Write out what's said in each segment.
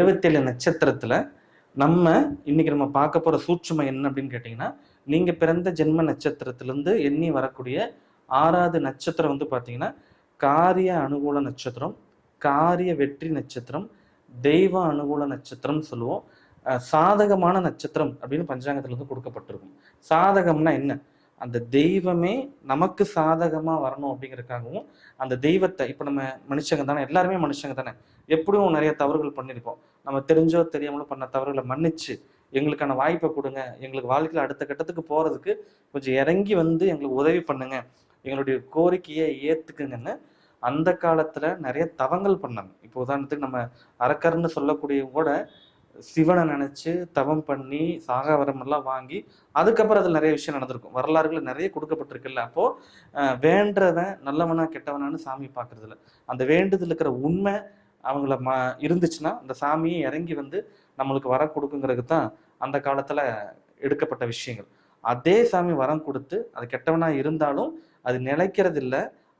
இருபத்தேழு நட்சத்திரத்துல நம்ம இன்னைக்கு நம்ம பார்க்க போற சூட்சுமை என்ன அப்படின்னு கேட்டிங்கன்னா நீங்க பிறந்த ஜென்ம நட்சத்திரத்திலிருந்து எண்ணி வரக்கூடிய ஆறாவது நட்சத்திரம் வந்து பார்த்தீங்கன்னா காரிய அனுகூல நட்சத்திரம் காரிய வெற்றி நட்சத்திரம் தெய்வ அனுகூல நட்சத்திரம் சொல்லுவோம். சாதகமான நட்சத்திரம் அப்படின்னு பஞ்சாங்கத்துல இருந்து கொடுக்கப்பட்டிருக்கும். சாதகம்னா என்ன? அந்த தெய்வமே நமக்கு சாதகமாக வரணும் அப்படிங்கிறதுக்காகவும் அந்த தெய்வத்தை இப்போ நம்ம மனுஷங்க தானே எல்லாருமே மனுஷங்க தானே எப்படியும் நிறைய தவறுகள் பண்ணியிருப்போம். நம்ம தெரிஞ்சோ தெரியாமலோ பண்ண தவறுகளை மன்னிச்சு எங்களுக்கான வாய்ப்பை கொடுங்க எங்களுக்கு வாழ்க்கையில் அடுத்த கட்டத்துக்கு போகிறதுக்கு கொஞ்சம் இறங்கி வந்து எங்களுக்கு உதவி பண்ணுங்க எங்களுடைய கோரிக்கையை ஏற்றுக்குங்கன்னு அந்த காலத்தில் நிறைய தவங்கள் பண்ணாங்க. இப்போ உதாரணத்துக்கு நம்ம அரக்கர்னு சொல்லக்கூடிய கூட சிவனை நினைச்சு தவம் பண்ணி சாகாவரம் எல்லாம் வாங்கி அதுக்கப்புறம் அதில் நிறைய விஷயம் நடந்திருக்கும். வரலாறுகள் நிறைய கொடுக்கப்பட்டிருக்குல்ல. அப்போ வேண்டவன் நல்லவனா கெட்டவனான்னு சாமி பார்க்கறது அந்த வேண்டுதல் இருக்கிற உண்மை அவங்கள ம இருந்துச்சுன்னா அந்த சாமியை இறங்கி வந்து நம்மளுக்கு வரம் கொடுக்குங்கிறது தான் அந்த காலத்துல எடுக்கப்பட்ட விஷயங்கள். அதே சாமி வரம் கொடுத்து அது கெட்டவனா இருந்தாலும் அது நினைக்கிறதில்ல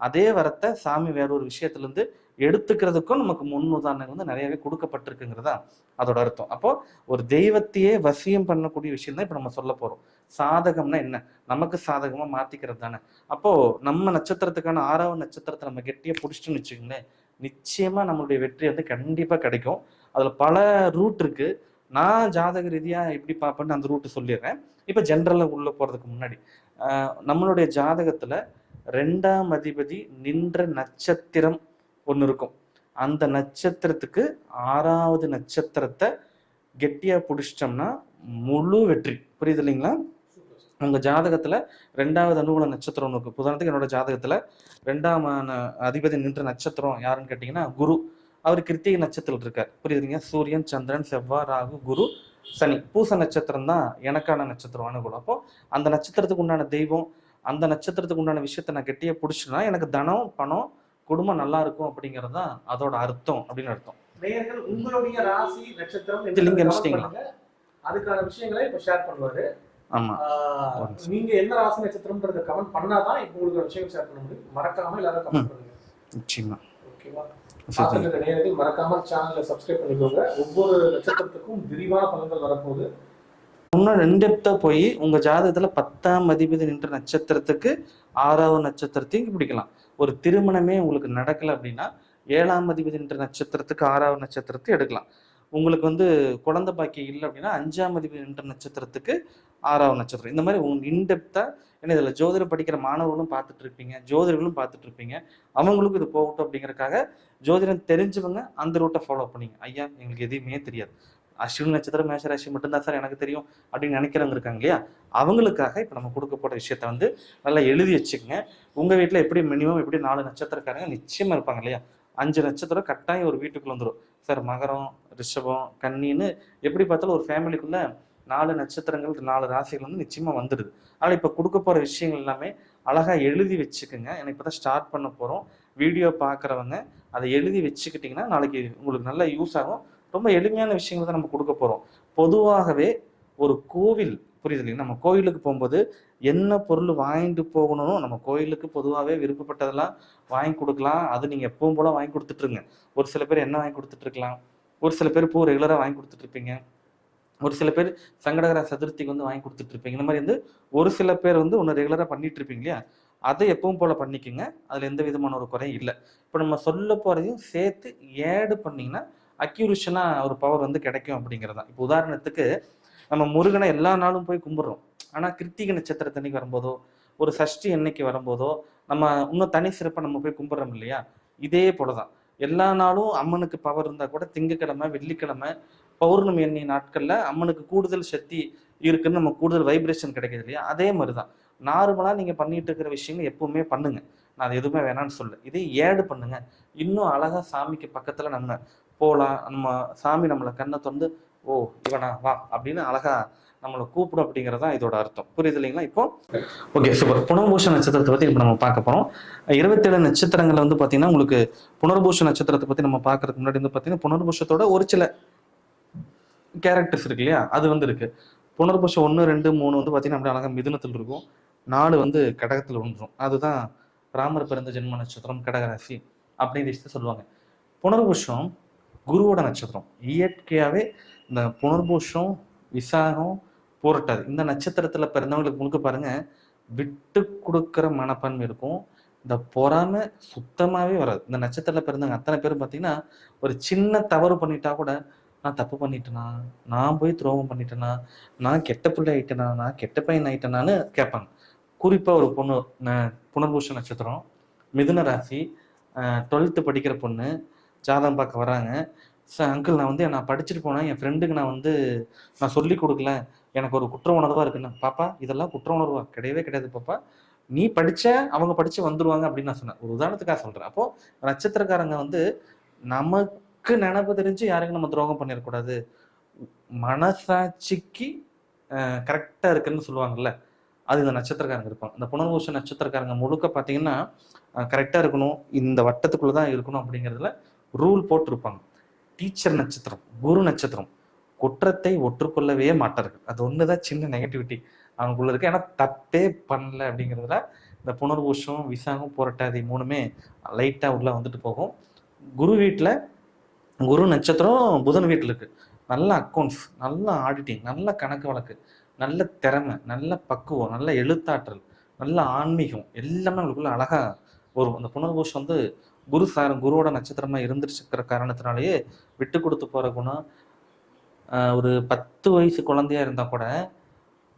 அதே வரத்தை சாமி வேற ஒரு விஷயத்துலேருந்து எடுத்துக்கிறதுக்கும் நமக்கு முன் உதாரணங்கள் வந்து நிறையவே கொடுக்கப்பட்டிருக்குங்கிறதா அதோட அர்த்தம். அப்போ ஒரு தெய்வத்தையே வசியம் பண்ணக்கூடிய விஷயம் தான் இப்போ நம்ம சொல்ல போகிறோம் சாதகம்னா என்ன? நமக்கு சாதகமாக மாற்றிக்கிறது தானே. அப்போது நம்ம நட்சத்திரத்துக்கான ஆறாவது நட்சத்திரத்தை நம்ம கெட்டியாக பிடிச்சிட்டோம்னு வச்சுக்கோங்களேன் நிச்சயமாக நம்மளுடைய வெற்றி வந்து கண்டிப்பாக கிடைக்கும். அதில் பல ரூட் இருக்குது நான் ஜாதக ரீதியாக எப்படி பார்ப்பேன்னு அந்த ரூட்டு சொல்லிடுறேன். இப்போ ஜென்ரலாக உள்ளே போகிறதுக்கு முன்னாடி நம்மளுடைய ஜாதகத்தில் ரெண்டாம் அதிபதி நின்ற நட்சத்திரம் ஒன்று இருக்கும். அந்த நட்சத்திரத்துக்கு ஆறாவது நட்சத்திரத்தை கெட்டியா பிடிச்சிட்டோம்னா முழு வெற்றி. புரியுது இல்லைங்களா? உங்க ஜாதகத்துல ரெண்டாவது அனுகூல நட்சத்திரம் ஒன்று இருக்கு. உதாரணத்துக்கு என்னோட ஜாதகத்தில் ரெண்டாம் ஆன- அதிபதி நின்ற நட்சத்திரம் யாருன்னு கேட்டீங்கன்னா குரு. அவர் கிருத்திகை நட்சத்திரம் இருக்கார். புரியுதுங்க சூரியன் சந்திரன் செவ்வாய் ராகு குரு சனி. பூச நட்சத்திரம் தான் எனக்கான நட்சத்திரம் அனுகூலம். அப்போ அந்த நட்சத்திரத்துக்கு உண்டான தெய்வம் அந்த நட்சத்திரத்துக்கு உண்டான விஷயத்தை நான் கெட்டியா பிடிச்சிட்டேன்னா எனக்கு தனம் பணம் குடும்பம் நல்லா இருக்கும் அப்படிங்கிறது தான் அதோட அர்த்தம் அப்படின்னு அர்த்தம். நேயர்கள் உங்களுடைய ராசி நட்சத்திரம் இது லிங்க் comment அனுப்பிச்சிட்டீங்களா? பண்ணுங்க. அதுக்கான விஷயங்களை இப்ப ஷேர் பண்ணுவாரு. ஆமா. நீங்க என்ன ராசி நட்சத்திரம்ன்றத கமெண்ட் பண்ணாதான் இப்ப உங்களுக்கு விஷயம் ஷேர் பண்ண முடியும். மறக்காம எல்லாரும் கமெண்ட் பண்ணுங்க. நிச்சயமா. ஓகேவா? நேயர்கள் மறக்காம சேனலை சப்ஸ்கிரைப் பண்ணிக்கோங்க. ஒவ்வொரு நட்சத்திரத்துக்கும் விரிவான பலன்கள் வரப்போகுது. இன்னும் ரெண்டெப்தா போய் உங்க ஜாதகத்துல பத்தாம் அதிபதி நின்ற நட்சத்திரத்துக்கு ஆறாவது நட்சத்திரத்தையும் பிடிக்கலாம். ஒரு திருமணமே உங்களுக்கு நடக்கல அப்படின்னா ஏழாம் அதிபதி நின்ற நட்சத்திரத்துக்கு ஆறாவது நட்சத்திரத்தை எடுக்கலாம். உங்களுக்கு வந்து குழந்தை பாக்கியம் இல்லை அப்படின்னா அஞ்சாம் அதிபதி நின்ற நட்சத்திரத்துக்கு ஆறாவது நட்சத்திரம். இந்த மாதிரி உங்க இன்டெப்தா ஏன்னா இதுல ஜோதிடம் படிக்கிற மாணவர்களும் பார்த்துட்டு இருப்பீங்க ஜோதிடர்களும் பார்த்துட்டு இருப்பீங்க. அவங்களுக்கும் இது போகட்டும் அப்படிங்கறக்காக ஜோதிடம் தெரிஞ்சவங்க அந்த ரூட்டை ஃபாலோ பண்ணீங்க. ஐயா எங்களுக்கு எதுவுமே தெரியாது. அஸ்வினி நட்சத்திரம் மேஷராசி மட்டும்தான் சார் எனக்கு தெரியும் அப்படின்னு நினைக்கிறவங்க இருக்காங்க இல்லையா அவங்களுக்காக இப்போ நம்ம கொடுக்க போகிற விஷயத்த வந்து நல்லா எழுதி வச்சுக்கோங்க. உங்கள் வீட்டில் எப்படி மினிமம் எப்படி நாலு நட்சத்திரக்காரங்க நிச்சயமாக இருப்பாங்க இல்லையா? அஞ்சு நட்சத்திரம் கட்டாயம் ஒரு வீட்டுக்குள்ள வந்துடும் சார் மகரம் ரிஷபம் கன்னின்னு எப்படி பார்த்தாலும் ஒரு ஃபேமிலிக்குள்ள நாலு நட்சத்திரங்கள் நாலு ராசிகள் வந்து நிச்சயமாக வந்துடுது ஆனால் இப்போ கொடுக்க போகிற விஷயங்கள் எல்லாமே அழகாக எழுதி வச்சுக்கோங்க. எனக்கு இப்போ தான் ஸ்டார்ட் பண்ண போகிறோம் வீடியோ பார்க்குறவங்க அதை எழுதி வச்சுக்கிட்டிங்கன்னா நாளைக்கு உங்களுக்கு நல்லா யூஸ் ஆகும். ரொம்ப எளிமையான விஷயங்கள் தான் நம்ம கொடுக்க போகிறோம் பொதுவாகவே ஒரு கோவில் புரியுது நம்ம கோயிலுக்கு போகும்போது என்ன பொருள் வாங்கிட்டு போகணும் நம்ம கோயிலுக்கு பொதுவாகவே விருப்பப்பட்டதெல்லாம் வாங்கி கொடுக்கலாம். அது நீங்கள் எப்பவும் போல வாங்கி கொடுத்துட்ருங்க ஒரு சில பேர் என்ன வாங்கி கொடுத்துட்ருக்கலாம் ஒரு சில பேர் பூ ரெகுலராக வாங்கி கொடுத்துட்ருப்பீங்க ஒரு சில பேர் சங்கடகர சதுர்த்திக்கு வந்து வாங்கி கொடுத்துட்ருப்பீங்க இந்த மாதிரி வந்து ஒரு சில பேர் வந்து ஒன்று ரெகுலராக பண்ணிட்டு இருப்பீங்க இல்லையா? அதை எப்பவும் போல பண்ணிக்கோங்க. அதில் எந்த விதமான ஒரு குறையும் இல்லை. இப்போ நம்ம சொல்ல போகிறதையும் சேர்த்து ஏடு பண்ணிங்கன்னா அக்யூரிஷனாக ஒரு பவர் வந்து கிடைக்கும் அப்படிங்கிறதான் இப்போ உதாரணத்துக்கு நம்ம முருகனை எல்லா நாளும் போய் கும்பிட்றோம். ஆனால் கிருத்திகை நட்சத்திரத்தன்னைக்கு வரும்போதோ ஒரு சஷ்டி என்னைக்கு வரும்போதோ நம்ம இன்னும் தனி சிறப்பாக நம்ம போய் கும்பிட்றோம் இல்லையா? இதே போலதான். எல்லா நாளும் அம்மனுக்கு பவர் இருந்தால் கூட திங்கக்கிழமை வெள்ளிக்கிழமை பௌர்ணமி எண்ணெய் நாட்களில் அம்மனுக்கு கூடுதல் சக்தி இருக்குன்னு நம்ம கூடுதல் வைப்ரேஷன் கிடைக்கிது இல்லையா? அதே மாதிரி தான் நார்மலாக நீங்கள் பண்ணிட்டு இருக்கிற விஷயங்கள் எப்பவுமே பண்ணுங்க. நான் அது எதுவுமே வேணாம்னு சொல்ல இதே ஏடு பண்ணுங்க. இன்னும் அழகாக சாமிக்கு பக்கத்தில் நம்ம போகலாம் நம்ம சாமி நம்மளை கண்ணை திறந்து ஓ இவனா வா அப்படின்னு அழகா நம்மளை கூப்பிடும் அப்படிங்கிறது தான் இதோட அர்த்தம். புரியுது இல்லைங்களா இப்போ? ஓகே சூப்பர் புனர்பூஷ நட்சத்திரத்தை பற்றி இப்போ நம்ம பார்க்க போகிறோம் இருபத்தேழு நட்சத்திரங்கள்ல வந்து பார்த்தீங்கன்னா உங்களுக்கு புனர்பூஷ நட்சத்திரத்தை பற்றி நம்ம பார்க்கறதுக்கு முன்னாடி வந்து பார்த்தீங்கன்னா புனர்பூஷத்தோட ஒரு சில கேரக்டர்ஸ் இருக்கு இல்லையா? அது வந்து இருக்கு. புனர்பூஷம் ஒன்று ரெண்டு மூணு வந்து பார்த்தீங்கன்னா அப்படியே அழகாக மிதுனத்தில் இருக்கும். நாலு வந்து கடகத்தில் ஒன்றும் அதுதான் ராமர் பிறந்த ஜென்ம நட்சத்திரம் கடகராசி அப்படின்னு விஷயத்த சொல்லுவாங்க. புனர்பூஷம் குருவோட நட்சத்திரம். இயற்கையாகவே இந்த புனர்பூஷம் விசாகம் போராட்டாது. இந்த நட்சத்திரத்தில் பிறந்தவங்களுக்கு முழுக்க பாருங்க விட்டு கொடுக்குற மனப்பான்மை இருக்கும். இந்த பொறாமை சுத்தமாகவே வராது. இந்த நட்சத்திரத்தில் பிறந்தவங்க அத்தனை பேரும் பார்த்தீங்கன்னா ஒரு சின்ன தவறு பண்ணிட்டா கூட நான் தப்பு பண்ணிட்டேனா? நான் போய் துரோகம் பண்ணிட்டேனா? நான் கெட்ட பிள்ளை ஆயிட்டேனா? நான் கெட்ட பையன் ஆயிட்டேனான்னு கேட்பாங்க. குறிப்பாக ஒரு பொண்ணு புனர்பூஷ நட்சத்திரம் மிதுன ராசி டுவெல்த்து படிக்கிற பொண்ணு ஜாதகம் பார்க்க வராங்க. சார் அங்கிள் நான் வந்து நான் படிச்சுட்டு போனேன். என் ஃப்ரெண்டுக்கு நான் வந்து நான் சொல்லி கொடுக்கல. எனக்கு ஒரு குற்ற உணர்வாக இருக்குன்னு பாப்பா இதெல்லாம் குற்ற உணர்வா? கிடையவே கிடையாது பாப்பா. நீ படித்த அவங்க படித்து வந்துடுவாங்க அப்படின்னு நான் சொன்னேன். ஒரு உதாரணத்துக்காக சொல்கிறேன் அப்போது நட்சத்திரக்காரங்க வந்து நமக்கு நினப்பு தெரிஞ்சு யாருக்கும் நம்ம துரோகம் பண்ணிடக்கூடாது. மனசாட்சிக்கு கரெக்டாக இருக்குன்னு சொல்லுவாங்கல்ல அது இந்த நட்சத்திரக்காரங்க இருப்பாங்க இந்த புனர்பூச நட்சத்திரக்காரங்க முழுக்க பார்த்தீங்கன்னா கரெக்டாக இருக்கணும். இந்த வட்டத்துக்குள்ளே தான் இருக்கணும் அப்படிங்கிறதுல ரூல் போட்டிருப்பாங்க. டீச்சர் நட்சத்திரம் குரு நட்சத்திரம். குற்றத்தை ஒற்றுக்கொள்ளவே மாட்டார்கள். அது ஒன்று தான் சின்ன நெகட்டிவிட்டி அவனுக்குள்ள இருக்கு ஏன்னா தப்பே பண்ணல அப்படிங்கிறதுல இந்த புனர்பூஷம் விசாகம் புரட்டாதி மூணுமே லைட்டாக உள்ள வந்துட்டு போகும். குரு வீட்டில் குரு நட்சத்திரம் புதன் வீட்டில் இருக்கு. நல்ல அக்கௌண்ட்ஸ் நல்ல ஆடிட்டிங் நல்ல கணக்கு வழக்கு நல்ல திறமை நல்ல பக்குவம் நல்ல எழுத்தாற்றல் நல்ல ஆன்மீகம் எல்லாமே அவங்களுக்குள்ள அழகாக வரும். அந்த புனர்பூஷம் வந்து குரு சாரம் குருவோட நட்சத்திரமா இருந்துருச்சுக்கிற காரணத்தினாலேயே விட்டு கொடுத்து போற குணம் ஒரு பத்து வயசு குழந்தையா இருந்தா கூட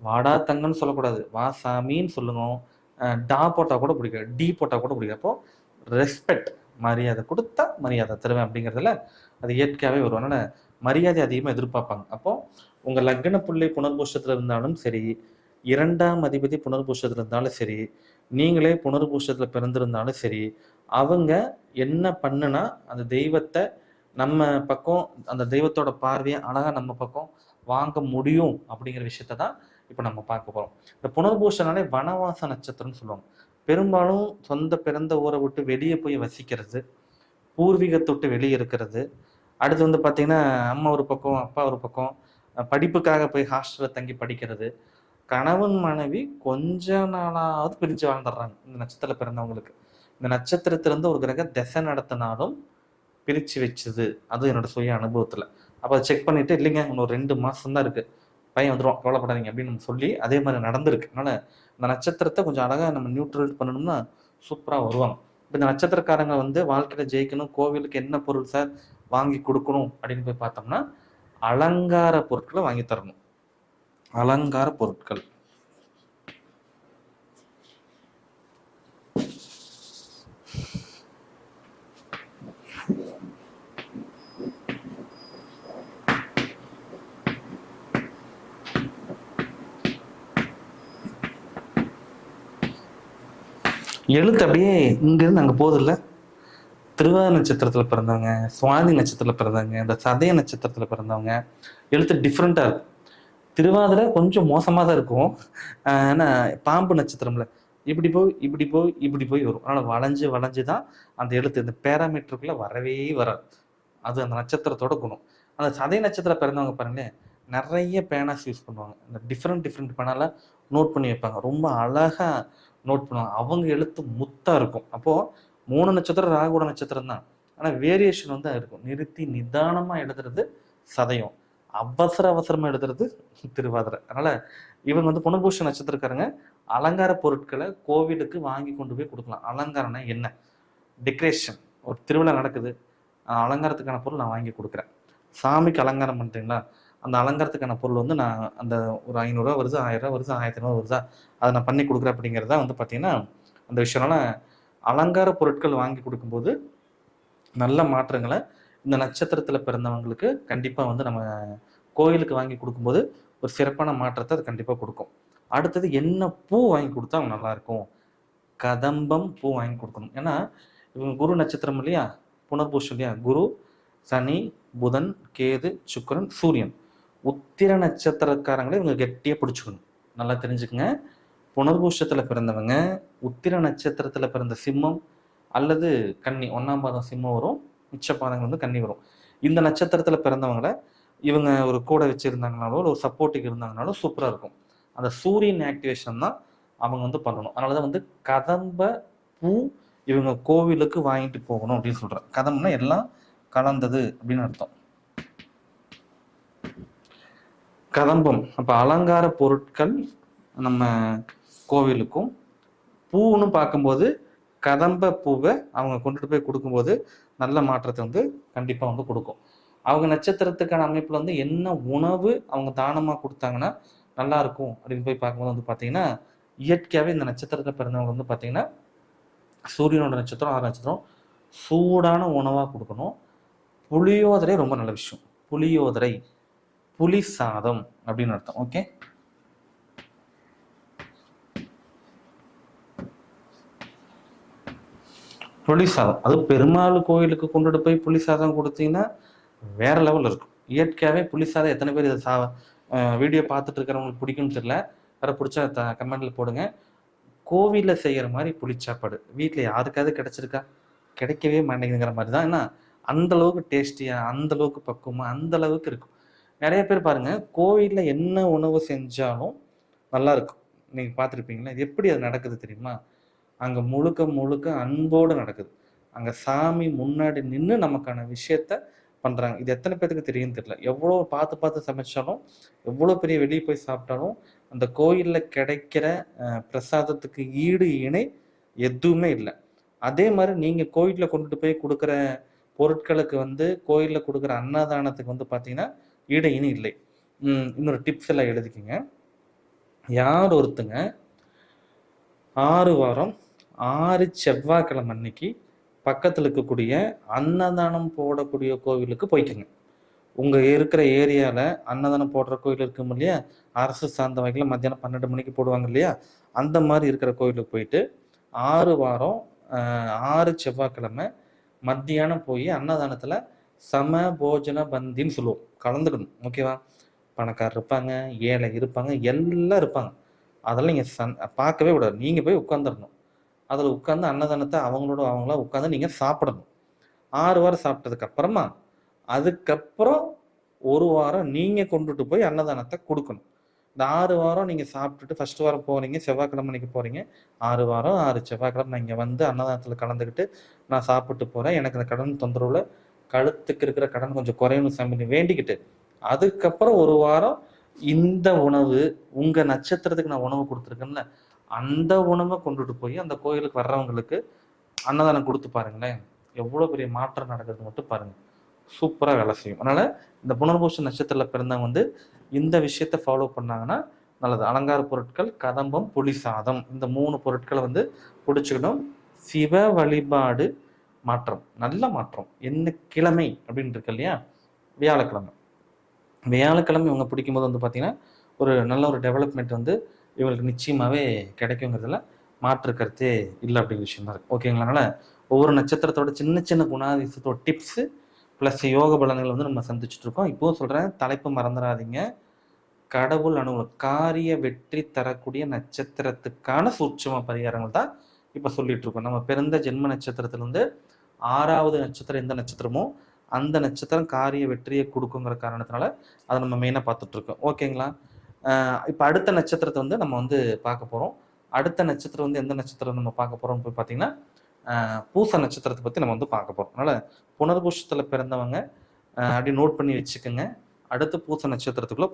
வாடா தங்கன்னு சொல்லக்கூடாது. வா சாமின்னு சொல்லணும் டா போட்டா கூட பிடிக்காது. டி போட்டா கூட பிடிக்காது. அப்போ ரெஸ்பெக்ட் மரியாதை கொடுத்தா மரியாதை தருவேன் அப்படிங்கிறதுல அது இயற்கையாகவே வரும். அதனால மரியாதை அதிகமாக எதிர்பார்ப்பாங்க. அப்போ உங்க லக்ன புள்ளி புனர்பூஷத்தில் இருந்தாலும் சரி இரண்டாம் அதிபதி புனர்பூஷத்தில் இருந்தாலும் சரி நீங்களே புனர்பூஷத்தில் பிறந்திருந்தாலும் சரி அவங்க என்ன பண்ணுனா அந்த தெய்வத்தை நம்ம பக்கம் அந்த தெய்வத்தோட பார்வையை அழகாக நம்ம பக்கம் வாங்க முடியும் அப்படிங்கிற விஷயத்த தான் இப்போ நம்ம பார்க்க போகிறோம் இந்த புனர்பூஷனாலே வனவாச நட்சத்திரம்னு சொல்லுவாங்க. பெரும்பாலும் சொந்த பிறந்த ஊரை விட்டு வெளியே போய் வசிக்கிறது பூர்வீகத்தை விட்டு வெளியே இருக்கிறது. அடுத்து வந்து பார்த்தீங்கன்னா அம்மா ஒரு பக்கம் அப்பா ஒரு பக்கம் படிப்புக்காக போய் ஹாஸ்டலில் தங்கி படிக்கிறது. கணவன் மனைவி கொஞ்ச நாளாவது பிரிஞ்சு வாழ்ந்துடுறாங்க இந்த நட்சத்திரத்தில் பிறந்தவங்களுக்கு. இந்த நட்சத்திரத்திலிருந்து ஒரு கிரகம் திசை நடத்தினாலும் பிரித்து வச்சுது. அது என்னோட சுய அனுபவத்தில். அப்போ அதை செக் பண்ணிவிட்டு இல்லைங்க இன்னும் ரெண்டு மாதம்தான் தான் பையன் வந்துடும் கவலைப்படாதீங்க அப்படின்னு நம்ம சொல்லி அதே மாதிரி நடந்திருக்கு. அதனால் இந்த நட்சத்திரத்தை கொஞ்சம் அழகாக நம்ம நியூட்ரல் பண்ணணும்னா சூப்பராக வருவாங்க. இப்போ இந்த நட்சத்திரக்காரங்க வந்து வாழ்க்கையில் ஜெயிக்கணும் கோவிலுக்கு என்ன பொருள் சார் வாங்கி கொடுக்கணும் அப்படின்னு போய் பார்த்தோம்னா அலங்கார பொருட்களை வாங்கி தரணும். அலங்கார பொருட்கள். எழுத்து அப்படியே இங்கிருந்து அங்கே போதில்ல திருவாத நட்சத்திரத்தில் பிறந்தவங்க சுவாதி நட்சத்திரத்தில் பிறந்தவங்க இந்த சதய நட்சத்திரத்தில் பிறந்தவங்க எழுத்து டிஃப்ரெண்ட்டாக இருக்கும். திருவாதிரை கொஞ்சம் மோசமாக தான் இருக்கும். ஆனால் ஏன்னா பாம்பு நட்சத்திரம்ல. இப்படி போய் இப்படி போய் இப்படி போய் வரும். அதனால் வளைஞ்சு வளைஞ்சு தான் அந்த எழுத்து இந்த பேராமீட்டருக்குள்ளே வரவே வராது. அது அந்த நட்சத்திரத்தோட குணம். அந்த சதய நட்சத்திரம் பிறந்தவங்க பாருங்களேன் நிறைய பேனாஸ் யூஸ் பண்ணுவாங்க. இந்த டிஃப்ரெண்ட் டிஃப்ரெண்ட் பேனால நோட் பண்ணி வைப்பாங்க. ரொம்ப அழகாக நோட் பண்ணுவாங்க. அவங்க எழுத்து முத்தா இருக்கும். அப்போ மூணு நட்சத்திரம் ராகுட நட்சத்திரம் தான். ஆனா வேரியேஷன் வந்து இருக்கும். நிறுத்தி நிதானமா எழுதுறது சதயம். அவசர அவசரமா எழுதுறது திருவாதிரை. அதனால இவங்க வந்து புனர்பூஷ நட்சத்திரக்காரங்க. அலங்கார பொருட்களை கோவிலுக்கு வாங்கி கொண்டு போய் கொடுக்கலாம். அலங்காரம்னா என்ன? டெக்கரேஷன் ஒரு திருவிழா நடக்குது. அலங்காரத்துக்கான பொருள் நான் வாங்கி கொடுக்குறேன். சாமிக்கு அலங்காரம் பண்ணுறீங்களா அந்த அலங்காரத்துக்கான பொருள் வந்து நான் அந்த ஒரு ஐநூறுரூவா வருது ஆயிரம் ரூபா வருது ஆயிரத்தி ஐநூறு வருதா அதை நான் பண்ணி கொடுக்குறேன் அப்படிங்கிறதா வந்து பார்த்தீங்கன்னா அந்த விஷயம்னால அலங்கார பொருட்கள் வாங்கி கொடுக்கும்போது நல்ல மாற்றங்களை இந்த நட்சத்திரத்தில் பிறந்தவங்களுக்கு கண்டிப்பாக வந்து நம்ம கோயிலுக்கு வாங்கி கொடுக்கும்போது ஒரு சிறப்பான மாற்றத்தை அது கண்டிப்பாக கொடுக்கும். அடுத்தது என்ன பூ வாங்கி கொடுத்தா அவங்க நல்லாயிருக்கும்? கதம்பம் பூ வாங்கி கொடுக்கணும். ஏன்னா இவங்க குரு நட்சத்திரம் இல்லையா? புனர்பூஷம் இல்லையா? குரு சனி புதன் கேது சுக்கிரன் சூரியன். உத்திர நட்சத்திரக்காரங்களை இவங்க கெட்டியாக பிடிச்சுக்கணும். நல்லா தெரிஞ்சுக்கங்க. புனர்பூஷத்தில் பிறந்தவங்க உத்திர நட்சத்திரத்தில் பிறந்த சிம்மம் அல்லது கன்னி ஒன்றாம் பாதம் சிம்மம் வரும் மிச்ச பாதங்கள் வந்து கன்னி வரும். இந்த நட்சத்திரத்தில் பிறந்தவங்கள இவங்க ஒரு கூட வச்சுருந்தாங்கனாலோ ஒரு சப்போர்ட்டுக்கு இருந்தாங்கனாலும் சூப்பராக இருக்கும். அந்த சூரியன் ஆக்டிவேஷன் தான் அவங்க வந்து பண்ணணும். அதனால தான் வந்து கதம்ப பூ இவங்க கோவிலுக்கு வாங்கிட்டு போகணும் அப்படின்னு சொல்கிறேன் கதம்னா எல்லாம் கலந்தது அப்படின்னு அர்த்தம். கதம்பம். அப்போ அலங்கார பொருட்கள் நம்ம கோவிலுக்கும் பூன்னு பார்க்கும்போது கதம்ப பூவை அவங்க கொண்டுட்டு போய் கொடுக்கும்போது நல்ல மாற்றத்தை வந்து கண்டிப்பாக வந்து கொடுக்கும். அவங்க நட்சத்திரத்துக்கான அமைப்பில் வந்து என்ன உணவு அவங்க தானமாக கொடுத்தாங்கன்னா நல்லா இருக்கும் அப்படின்னு போய் பார்க்கும்போது வந்து பார்த்தீங்கன்னா இயற்கையாகவே இந்த நட்சத்திரத்தை பிறந்தவங்க வந்து பார்த்தீங்கன்னா சூரியனோட நட்சத்திரம் ஆறு நட்சத்திரம் சூடான உணவாக கொடுக்கணும். புளியோதரை ரொம்ப நல்ல விஷயம். புளியோதரை. புளி சாதம் அப்படின்னு அர்த்தம் ஓகே புளி சாதம். அது பெருமாள் கோயிலுக்கு கொண்டுட்டு போய் புளி சாதம் கொடுத்தீங்கன்னா வேற லெவல் இருக்கும். இயற்கையாகவே புளி சாதம் எத்தனை பேர் இதை சா வீடியோ பார்த்துட்டு இருக்கிறவங்களுக்கு பிடிக்கும்னு தெரியல. வேற பிடிச்சா த கமெண்ட்ல போடுங்க. கோவிலில் செய்கிற மாதிரி புளிச்சாப்பாடு வீட்டில் யாருக்காவது கிடைச்சிருக்கா? கிடைக்கவே மாட்டேங்குதுங்கிற மாதிரி தான் ஏன்னா அந்த அளவுக்கு டேஸ்டியாக அந்த அளவுக்கு பக்குவமாக அந்த அளவுக்கு இருக்கும். நிறைய பேர் பாருங்க கோவிலில் என்ன உணவு செஞ்சாலும் நல்லா இருக்கும் நீங்கள் பார்த்துருப்பீங்களா? இது எப்படி அது நடக்குது தெரியுமா? அங்கே முழுக்க முழுக்க அன்போடு நடக்குது. அங்கே சாமி முன்னாடி நின்று நமக்கான விஷயத்த பண்ணுறாங்க இது எத்தனை பேத்துக்கு தெரியும்னு தெரியல. எவ்வளோ பார்த்து பார்த்து சமைச்சாலும் எவ்வளோ பெரிய வெளியே போய் சாப்பிட்டாலும் அந்த கோயிலில் கிடைக்கிற பிரசாதத்துக்கு ஈடு இணை எதுவுமே இல்லை. அதே மாதிரி நீங்கள் கோயிலில் கொண்டுட்டு போய் கொடுக்குற பொருட்களுக்கு வந்து கோயிலில் கொடுக்குற அன்னதானத்துக்கு வந்து பார்த்தீங்கன்னா ஈடு இனி இல்லை. இன்னொரு டிப்ஸ் எல்லாம் எழுதிக்கிங்க. யார் ஒருத்தங்க ஆறு வாரம் ஆறு செவ்வாய்க்கிழமை அன்னைக்கு பக்கத்தில் இருக்கக்கூடிய அன்னதானம் போடக்கூடிய கோவிலுக்கு போய்க்கோங்க. உங்கள் இருக்கிற ஏரியாவில் அன்னதானம் போடுற கோயில் இருக்கும் இல்லையா? அரசு சார்ந்த வகையில் மத்தியானம் பன்னெண்டு மணிக்கு போடுவாங்க இல்லையா? அந்த மாதிரி இருக்கிற கோயிலுக்கு போயிட்டு ஆறு வாரம் ஆறு செவ்வாய்க்கிழமை மத்தியானம் போய் அன்னதானத்தில் சம போஜன பந்தின்னு சொல்லுவோம். கலந்துக்கணும் ஓகேவா பணக்காரர் இருப்பாங்க ஏழை இருப்பாங்க எல்லாம் இருப்பாங்க. அதெல்லாம் நீங்கள் சன் பார்க்கவே கூடாது. நீங்கள் போய் உட்காந்துடணும் அதில் உட்காந்து அன்னதானத்தை அவங்களோட அவங்களா உட்காந்து நீங்கள் சாப்பிடணும். ஆறு வாரம் சாப்பிட்டதுக்கு அப்புறமா அதுக்கப்புறம் ஒரு வாரம் நீங்கள் கொண்டுட்டு போய் அன்னதானத்தை கொடுக்கணும். இந்த ஆறு வாரம் நீங்கள் சாப்பிட்டுட்டு ஃபஸ்ட்டு வாரம் போகிறீங்க செவ்வாய்க்கிழமை அன்னைக்கு போகிறீங்க ஆறு வாரம் ஆறு செவ்வாய்க்கிழமை நான் இங்கே வந்து அன்னதானத்தில் கலந்துக்கிட்டு நான் சாப்பிட்டு போகிறேன் எனக்கு இந்த கடன் தொந்தரவில் கழுத்துக்கு இருக்கிற கடன் கொஞ்சம் குறையணும் சாமி வேண்டிக்கிட்டு. அதுக்கப்புறம் ஒரு வாரம் இந்த உணவு உங்கள் நட்சத்திரத்துக்கு நான் உணவு கொடுத்துருக்கேன்ல அந்த உணவை கொண்டுட்டு போய் அந்த கோயிலுக்கு வர்றவங்களுக்கு அன்னதானம் கொடுத்து பாருங்களேன். எவ்வளோ பெரிய மாற்றம் நடக்கிறது மட்டும் பாருங்க. சூப்பராக வேலை செய்யும். அதனால இந்த புனர்பூஷன் நட்சத்திரத்தில் பிறந்தவங்க வந்து இந்த விஷயத்த ஃபாலோ பண்ணாங்கன்னா நல்லது. அலங்கார பொருட்கள் கதம்பம் புளி சாதம் இந்த மூணு பொருட்களை வந்து பிடிச்சிக்கணும். சிவ வழிபாடு மாற்றம் நல்ல மாற்றம். என்ன கிழமை அப்படின்னு இருக்கு இல்லையா? வியாழக்கிழமை. வியாழக்கிழமை இவங்க பிடிக்கும்போது வந்து பார்த்தீங்கன்னா ஒரு நல்ல ஒரு டெவலப்மெண்ட் வந்து இவங்களுக்கு நிச்சயமாகவே கிடைக்குங்கிறதுல மாற்று கருத்தே இல்லை அப்படிங்கிற விஷயம் தான் இருக்கு. ஓகேங்களா ஒவ்வொரு நட்சத்திரத்தோட சின்ன சின்ன குணாதிசத்தோட டிப்ஸு ப்ளஸ் யோக பலன்களை வந்து நம்ம சந்திச்சுட்டு இருக்கோம். இப்போவும் சொல்கிறேன் தலைப்பு மறந்துடாதீங்க. கடவுள் அனுகூலம் காரிய வெற்றி தரக்கூடிய நட்சத்திரத்துக்கான சூட்சம பரிகாரங்கள் தான் இப்போ சொல்லிட்டு இருக்கோம் நம்ம பிறந்த ஜென்ம நட்சத்திரத்திலிருந்து ஆறாவது நட்சத்திரம் எந்த நட்சத்திரமோ அந்த நட்சத்திரம் காரிய வெற்றியை கொடுக்குங்கிற காரணத்தினால அதை நம்ம மெயினாக பார்த்துட்ருக்கோம் ஓகேங்களா இப்போ அடுத்த நட்சத்திரத்தை வந்து நம்ம வந்து பார்க்க போகிறோம் அடுத்த நட்சத்திரம் வந்து எந்த நட்சத்திரம் நம்ம பார்க்க போகிறோம் போய் பார்த்தீங்கன்னா பூச நட்சத்திரத்தை பற்றி நம்ம வந்து பார்க்க போகிறோம் அதனால் புனர்பூஷத்தில் பிறந்தவங்க அப்படி நோட் பண்ணி வச்சுக்கோங்க. அடுத்து பூச நட்சத்திரத்துக்குள்ளே